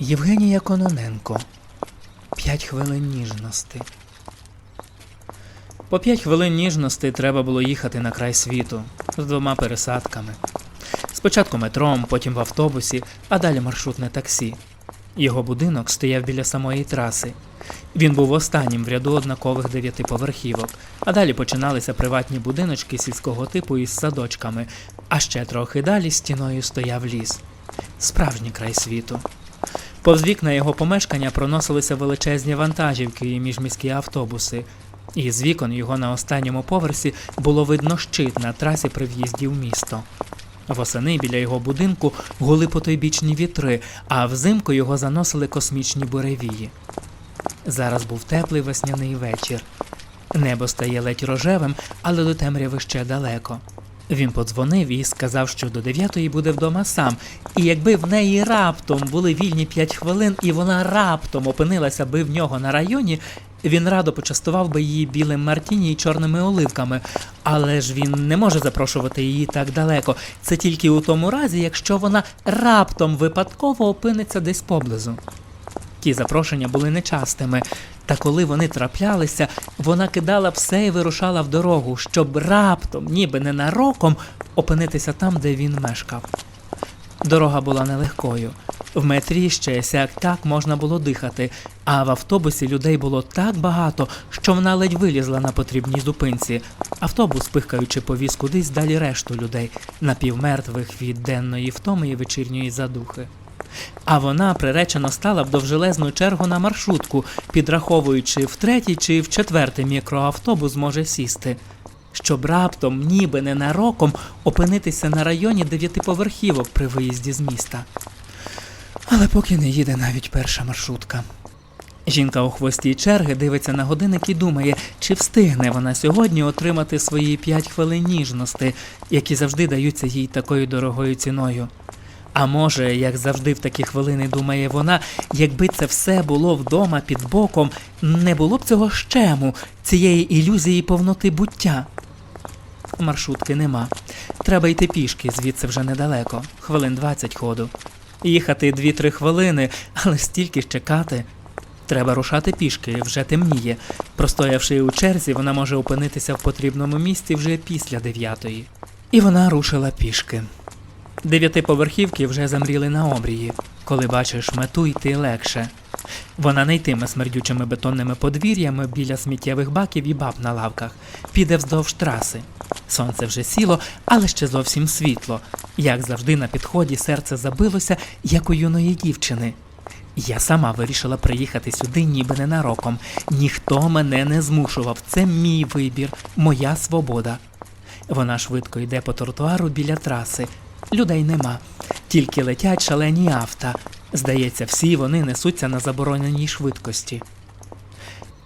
Євгенія Кононенко. П'ять хвилин ніжності. По п'ять хвилин ніжності треба було їхати на край світу з двома пересадками. Спочатку метром, потім в автобусі, а далі маршрутне таксі. Його будинок стояв біля самої траси. Він був останнім в ряду однакових дев'ятиповерхівок, а далі починалися приватні будиночки сільського типу із садочками, а ще трохи далі стіною стояв ліс. Справжній край світу. Повз вікна його помешкання проносилися величезні вантажівки і міжміські автобуси. І з вікон його на останньому поверсі було видно щит на трасі при в'їзді в місто. Восени біля його будинку гули потойбічні вітри, а взимку його заносили космічні буревії. Зараз був теплий весняний вечір. Небо стає ледь рожевим, але до темряви ще далеко. Він подзвонив і сказав, що до дев'ятої буде вдома сам, і якби в неї раптом були вільні п'ять хвилин, і вона раптом опинилася би в нього на районі, він радо почастував би її білим мартіні і чорними оливками. Але ж він не може запрошувати її так далеко. Це тільки у тому разі, якщо вона раптом випадково опиниться десь поблизу. Ті запрошення були нечастими, та коли вони траплялися, вона кидала все і вирушала в дорогу, щоб раптом, ніби ненароком, опинитися там, де він мешкав. Дорога була нелегкою. В метрі ще сяк так можна було дихати, а в автобусі людей було так багато, що вона ледь вилізла на потрібній зупинці. Автобус, пихкаючи повіз кудись далі решту людей, напівмертвих від денної втоми і вечірньої задухи. А вона приречено стала в довжелезну чергу на маршрутку, підраховуючи в третій чи в четвертий мікроавтобус зможе сісти, щоб раптом, ніби ненароком, опинитися на районі дев'ятиповерхівок при виїзді з міста. Але поки не їде навіть перша маршрутка. Жінка у хвості черги дивиться на годинник і думає, чи встигне вона сьогодні отримати свої п'ять хвилин ніжності, які завжди даються їй такою дорогою ціною. А може, як завжди в такі хвилини думає вона, якби це все було вдома під боком, не було б цього щему, цієї ілюзії повноти буття. Маршрутки нема. Треба йти пішки, звідси вже недалеко, хвилин 20 ходу. Їхати 2-3 хвилини, але стільки ж чекати. Треба рушати пішки, вже темніє. Простоявши у черзі, вона може опинитися в потрібному місці вже після дев'ятої. І вона рушила пішки. Дев'ятиповерхівки вже замріли на обрії. Коли бачиш мету, йти легше. Вона не йтиме смердючими бетонними подвір'ями біля сміттєвих баків і баб на лавках, піде вздовж траси. Сонце вже сіло, але ще зовсім світло. Як завжди на підході серце забилося, як у юної дівчини. Я сама вирішила приїхати сюди, ніби ненароком. Ніхто мене не змушував. Це мій вибір, моя свобода. Вона швидко йде по тротуару біля траси. Людей нема, тільки летять шалені авто. Здається, всі вони несуться на забороненій швидкості.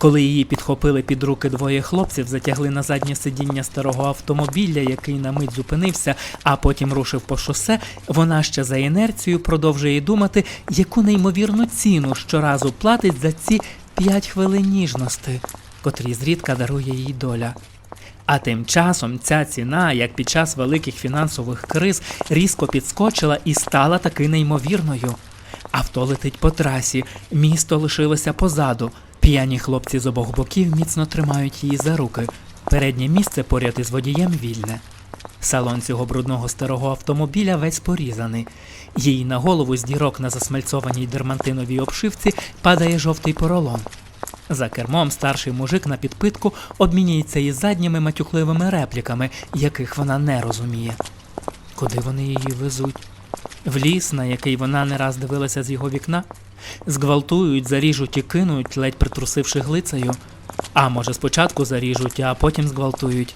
Коли її підхопили під руки двоє хлопців, затягли на заднє сидіння старого автомобіля, який на мить зупинився, а потім рушив по шосе, вона ще за інерцією продовжує думати, яку неймовірну ціну щоразу платить за ці п'ять хвилин ніжності, котрі зрідка дарує їй доля. А тим часом ця ціна, як під час великих фінансових криз, різко підскочила і стала таки неймовірною. Авто летить по трасі, місто лишилося позаду. П'яні хлопці з обох боків міцно тримають її за руки. Переднє місце поряд із водієм вільне. Салон цього брудного старого автомобіля весь порізаний. Їй на голову з дірок на засмальцованій дермантиновій обшивці падає жовтий поролон. За кермом старший мужик на підпитку обмінюється із задніми матюхливими репліками, яких вона не розуміє. Куди вони її везуть? В ліс, на який вона не раз дивилася з його вікна, зґвалтують, заріжуть і кинуть, ледь притрусивши глицею. А може, спочатку заріжуть, а потім зґвалтують.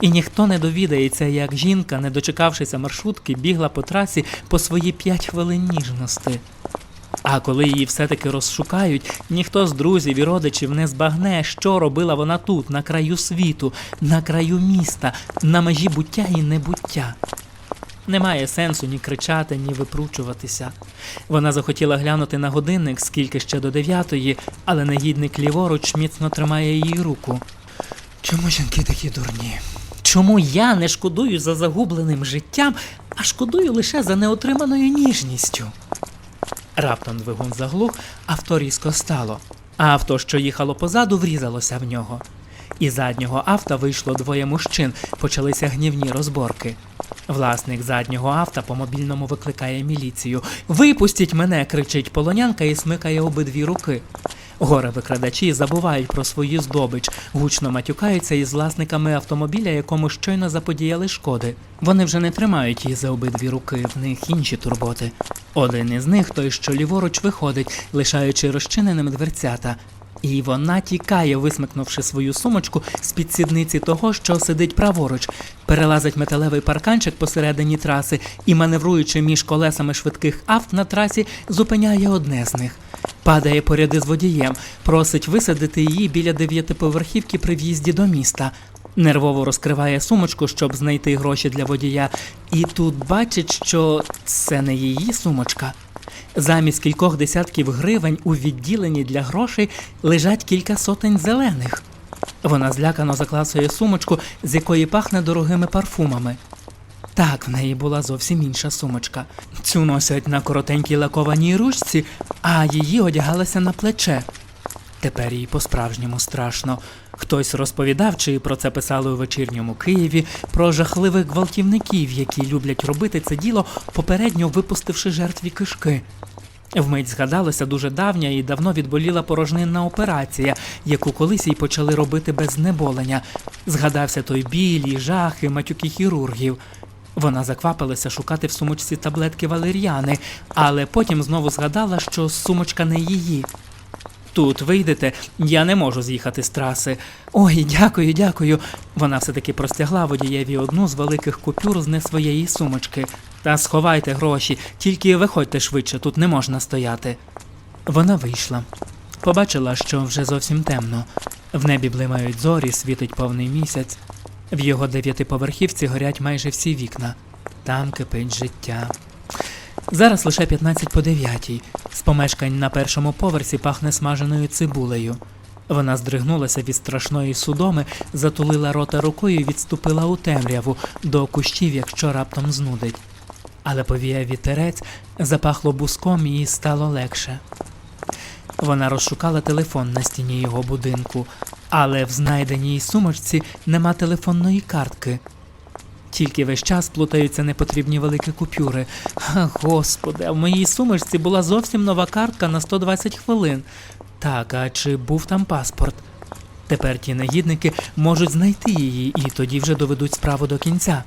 І ніхто не довідається, як жінка, не дочекавшися маршрутки, бігла по трасі по свої п'ять хвилин ніжності. А коли її все-таки розшукають, ніхто з друзів і родичів не збагне, що робила вона тут, на краю світу, на краю міста, на межі буття і небуття. Немає сенсу ні кричати, ні випручуватися. Вона захотіла глянути на годинник, скільки ще до дев'ятої, але негідник ліворуч міцно тримає її руку. Чому жінки такі дурні? Чому я не шкодую за загубленим життям, а шкодую лише за неотриманою ніжністю? Раптом двигун заглух, авто різко стало. А авто, що їхало позаду, врізалося в нього. Із заднього авто вийшло двоє мужчин, почалися гнівні розборки. Власник заднього авто по мобільному викликає міліцію. Випустіть мене! кричить полонянка і смикає обидві руки. Горе викрадачі забувають про свою здобич, гучно матюкаються із власниками автомобіля, якому щойно заподіяли шкоди. Вони вже не тримають її за обидві руки, в них інші турботи. Один із них, той, що ліворуч виходить, лишаючи розчиненим дверцята. І вона тікає, висмикнувши свою сумочку з під сідниці того, що сидить праворуч, перелазить металевий парканчик посередині траси і, маневруючи між колесами швидких авт на трасі, зупиняє одне з них. Падає поряд із водієм, просить висадити її біля дев'ятиповерхівки при в'їзді до міста. Нервово розкриває сумочку, щоб знайти гроші для водія, і тут бачить, що це не її сумочка. Замість кількох десятків гривень у відділенні для грошей лежать кілька сотень зелених. Вона злякано закласує сумочку, з якої пахне дорогими парфумами. Так, в неї була зовсім інша сумочка. Цю носять на коротенькій лакованій ручці, а її одягалася на плече. Тепер їй по-справжньому страшно. Хтось розповідав, чи про це писали у вечірньому Києві, про жахливих гвалтівників, які люблять робити це діло, попередньо випустивши жертві кишки. Вмить згадалася дуже давня і давно відболіла порожнинна операція, яку колись їй почали робити без знеболення. Згадався той біль і жах і матюки хірургів. Вона заквапилася шукати в сумочці таблетки валеріани, але потім знову згадала, що сумочка не її. Тут вийдете, я не можу з'їхати з траси. Ой, дякую, дякую. Вона все-таки простягла водієві одну з великих купюр з не своєї сумочки. Та сховайте гроші, тільки виходьте швидше, тут не можна стояти. Вона вийшла. Побачила, що вже зовсім темно. В небі блимають зорі, світить повний місяць. В його дев'ятиповерхівці горять майже всі вікна. Там кипить життя. Зараз лише 15 по 9. З помешкань на першому поверсі пахне смаженою цибулею. Вона здригнулася від страшної судоми, затулила рота рукою і відступила у темряву до кущів, якщо раптом знудить. Але повіяв вітерець, запахло буском і стало легше. Вона розшукала телефон на стіні його будинку, але в знайденій сумочці нема телефонної картки. Тільки весь час плутаються непотрібні великі купюри. Господи, а в моїй сумочці була зовсім нова картка на 120 хвилин. Так, а чи був там паспорт? Тепер ті негідники можуть знайти її і тоді вже доведуть справу до кінця.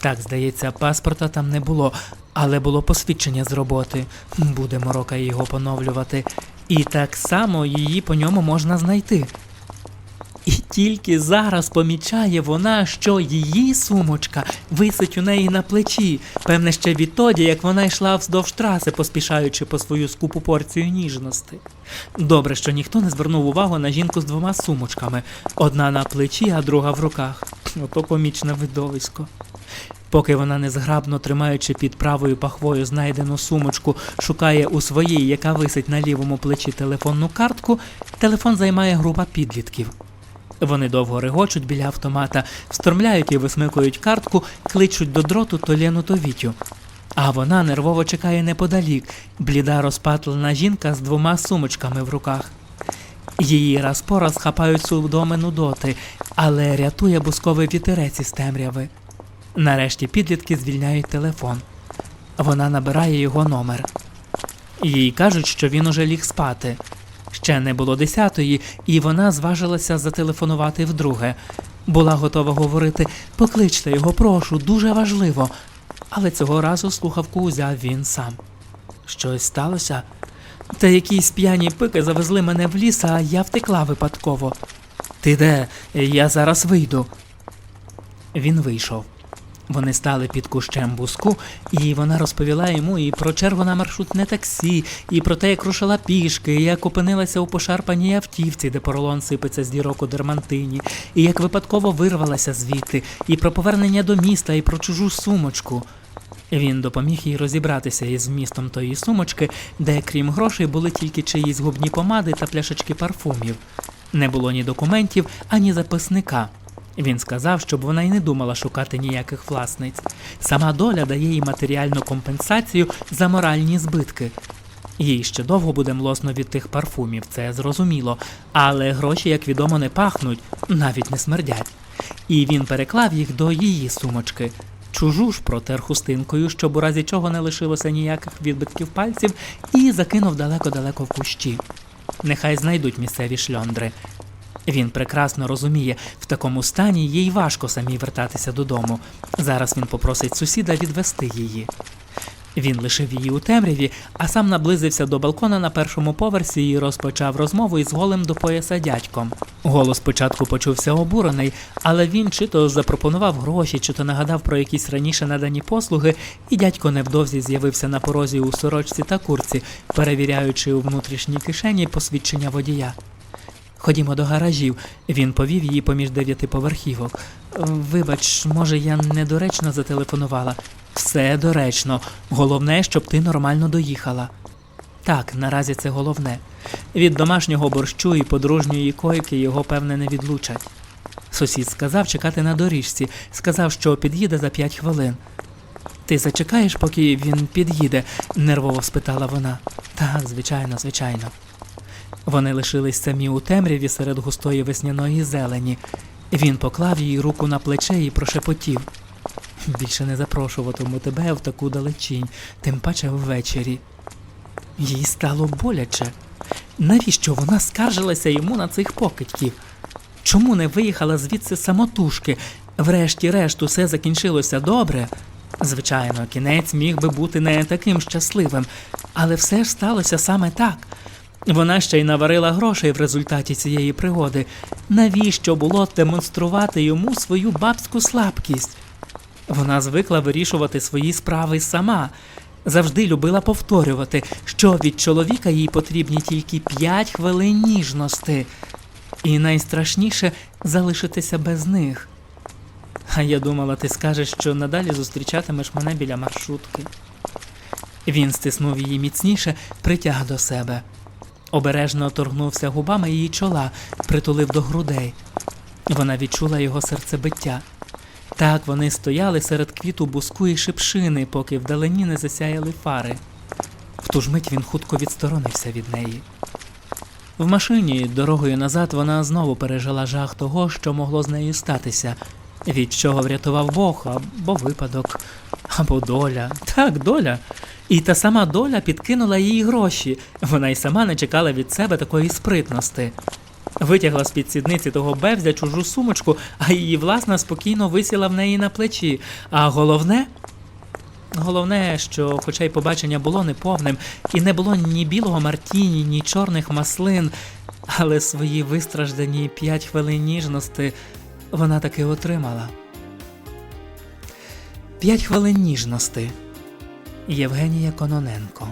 Так, здається, паспорта там не було, але було посвідчення з роботи. Буде морока його поновлювати. І так само її по ньому можна знайти. Тільки зараз помічає вона, що її сумочка висить у неї на плечі, певне ще відтоді, як вона йшла вздовж траси, поспішаючи по свою скупу порцію ніжності. Добре, що ніхто не звернув увагу на жінку з двома сумочками: одна на плечі, а друга в руках. Ото комічне видовисько. Поки вона незграбно тримаючи під правою пахвою знайдену сумочку, шукає у своїй, яка висить на лівому плечі телефонну картку, телефон займає група підлітків. Вони довго регочуть біля автомата, встромляють і висмикують картку, кличуть до дроту то Лену, то Вітю. А вона нервово чекає неподалік, бліда розпатлена жінка з двома сумочками в руках. Її раз по раз хапають судоми нудоти, але рятує бусковий вітерець із темряви. Нарешті підлітки звільняють телефон. Вона набирає його номер. Їй кажуть, що він уже ліг спати. Ще не було десятої, і вона зважилася зателефонувати вдруге. Була готова говорити покличте його, прошу, дуже важливо. Але цього разу слухавку узяв він сам. Щось сталося? Та якісь п'яні пики завезли мене в ліс, а я втекла випадково. Ти де? Я зараз вийду. Він вийшов. Вони стали під кущем буску, і вона розповіла йому і про чергу на маршрутне таксі, і про те, як рушила пішки, і як опинилася у пошарпаній автівці, де поролон сипеться з дірок у дермантині, і як випадково вирвалася звідти, і про повернення до міста, і про чужу сумочку. Він допоміг їй розібратися із змістом тої сумочки, де, крім грошей, були тільки чиїсь губні помади та пляшечки парфумів. Не було ні документів, ані записника. Він сказав, щоб вона й не думала шукати ніяких власниць. Сама доля дає їй матеріальну компенсацію за моральні збитки. Їй ще довго буде млосно від тих парфумів, це зрозуміло, але гроші, як відомо, не пахнуть, навіть не смердять. І він переклав їх до її сумочки. Чужу ж протер хустинкою, щоб у разі чого не лишилося ніяких відбитків пальців, і закинув далеко-далеко в кущі. Нехай знайдуть місцеві шльондри. Він прекрасно розуміє, в такому стані їй важко самій вертатися додому. Зараз він попросить сусіда відвести її. Він лишив її у темряві, а сам наблизився до балкона на першому поверсі і розпочав розмову із голим до пояса дядьком. Голос спочатку почувся обурений, але він чи то запропонував гроші, чи то нагадав про якісь раніше надані послуги, і дядько невдовзі з'явився на порозі у сорочці та курці, перевіряючи у внутрішній кишені посвідчення водія. Ходімо до гаражів. Він повів її поміж дев'ятиповерхівок. «Е, Вибач, може, я недоречно зателефонувала. Все доречно. Головне, щоб ти нормально доїхала. Так, наразі це головне. Від домашнього борщу і подружньої койки його, певне, не відлучать. Сусід сказав чекати на доріжці, сказав, що під'їде за п'ять хвилин. Ти зачекаєш, поки він під'їде? нервово спитала вона. Так, звичайно, звичайно. Вони лишились самі у темряві серед густої весняної зелені. Він поклав їй руку на плече і прошепотів. Більше не запрошуватиму тебе в таку далечінь, тим паче ввечері. Їй стало боляче. Навіщо вона скаржилася йому на цих покидьків? Чому не виїхала звідси самотужки? Врешті-решт усе закінчилося добре. Звичайно, кінець міг би бути не таким щасливим, але все ж сталося саме так. Вона ще й наварила грошей в результаті цієї пригоди. Навіщо було демонструвати йому свою бабську слабкість? Вона звикла вирішувати свої справи сама. Завжди любила повторювати, що від чоловіка їй потрібні тільки п'ять хвилин ніжності. І найстрашніше залишитися без них. А я думала, ти скажеш, що надалі зустрічатимеш мене біля маршрутки. Він стиснув її міцніше, притяг до себе. Обережно торгнувся губами її чола, притулив до грудей. Вона відчула його серцебиття. Так вони стояли серед квіту буску і шипшини, поки вдалині не засяяли фари. В ту ж мить він хутко відсторонився від неї. В машині дорогою назад вона знову пережила жах того, що могло з нею статися, від чого врятував Бог або випадок, або доля. Так, доля. І та сама доля підкинула їй гроші. Вона й сама не чекала від себе такої спритності. Витягла з під сідниці того бевзя чужу сумочку, а її власна спокійно висіла в неї на плечі. А головне. Головне, що, хоча й побачення було неповним, і не було ні білого мартіні, ні чорних маслин, але свої вистраждані п'ять хвилин ніжності вона таки отримала. П'ять хвилин ніжності. Євгенія Кононенко